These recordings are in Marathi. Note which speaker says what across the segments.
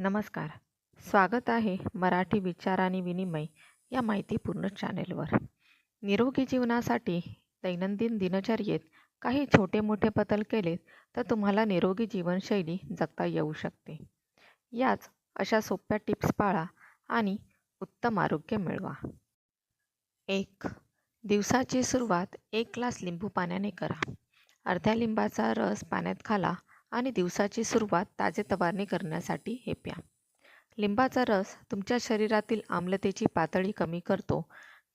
Speaker 1: नमस्कार. स्वागत आहे मराठी विचार आणि विनिमय या माहितीपूर्ण चॅनेलवर. निरोगी जीवनासाठी दैनंदिन दिनचर्येत काही छोटे मोठे बदल केलेत तर तुम्हाला निरोगी जीवनशैली जगता येऊ शकते. याच अशा सोप्या टिप्स पाळा आणि उत्तम आरोग्य मिळवा. एक दिवसाची सुरुवात एक ग्लास लिंबू पाण्याने करा. अर्ध्या लिंबाचा रस पाण्यात घाला आणि दिवसाची सुरुवात ताजेतवाने करण्यासाठी हे प्या. लिंबाचा रस तुमच्या शरीरातील आम्लतेची पातळी कमी करतो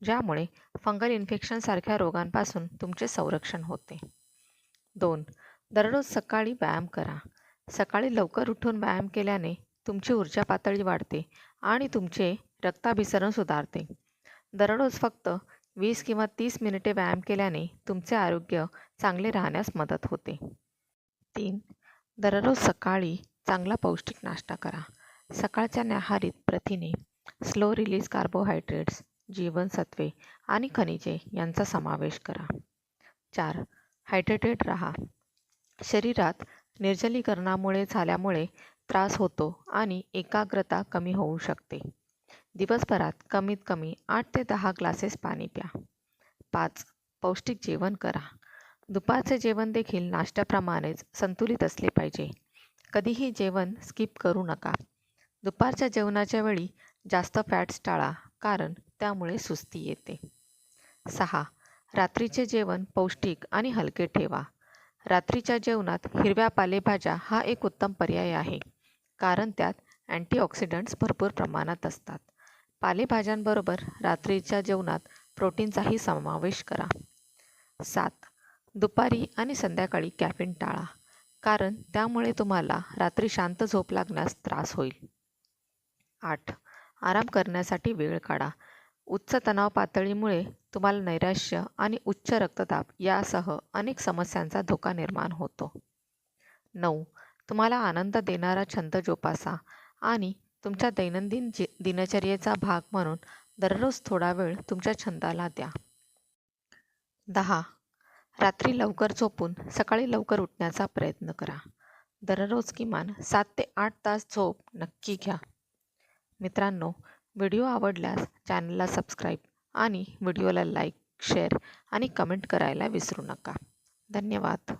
Speaker 1: ज्यामुळे फंगल इन्फेक्शनसारख्या रोगांपासून तुमचे संरक्षण होते. दोन दररोज सकाळी व्यायाम करा. सकाळी लवकर उठून व्यायाम केल्याने तुमची ऊर्जा पातळी वाढते आणि तुमचे रक्ताभिसरण सुधारते. दररोज फक्त वीस किंवा तीस मिनिटे व्यायाम केल्याने तुमचे आरोग्य चांगले राहण्यास मदत होते. तीन दररोज सकाळी चांगला पौष्टिक नाश्ता करा. सकाळच्या न्याहारीत प्रथिने स्लो रिलीज कार्बोहायड्रेट्स जीवनसत्वे आणि खनिजे यांचा समावेश करा. चार हायड्रेटेड राहा. शरीरात निर्जलीकरणामुळे झाल्यामुळे त्रास होतो आणि एकाग्रता कमी होऊ शकते. दिवसभरात कमीत कमी आठ ते दहा ग्लासेस पाणी प्या. पाच पौष्टिक जेवण करा. दुपारचे जेवण देखील नाश्त्याप्रमाणेच संतुलित असले पाहिजे. कधीही जेवण स्किप करू नका. दुपारच्या जेवणाच्या वेळी जास्त फॅट्स टाळा कारण त्यामुळे सुस्ती येते. सहा. रात्रीचे जेवण पौष्टिक आणि हलके ठेवा. रात्रीच्या जेवणात हिरव्या पालेभाज्या हा एक उत्तम पर्याय आहे कारण त्यात अँटीऑक्सिडंट्स भरपूर प्रमाणात असतात. पालेभाज्यांबरोबर रात्रीच्या जेवणात प्रोटीनचाही समावेश करा. सात. दुपारी आणि संध्याकाळी कॅफिन टाळा कारण त्यामुळे तुम्हाला रात्री शांत झोप लागण्यास त्रास होईल. आठ. आराम करण्यासाठी वेळ काढा. उच्च तणाव पातळीमुळे तुम्हाला नैराश्य आणि उच्च रक्तदाब यासह अनेक समस्यांचा धोका निर्माण होतो. नऊ. तुम्हाला आनंद देणारा छंद जोपासा आणि तुमच्या दैनंदिन जी दिनचर्येचा भाग म्हणून दररोज थोडा वेळ तुमच्या छंदाला द्या. दहा. रात्री लवकर झोपून सकाळी लवकर उठण्याचा प्रयत्न करा. दररोज किमान सात ते आठ तास झोप नक्की घ्या. मित्रांनो व्हिडिओ आवडल्यास चॅनलला सबस्क्राईब आणि व्हिडिओला लाईक शेअर आणि कमेंट करायला विसरू नका. धन्यवाद.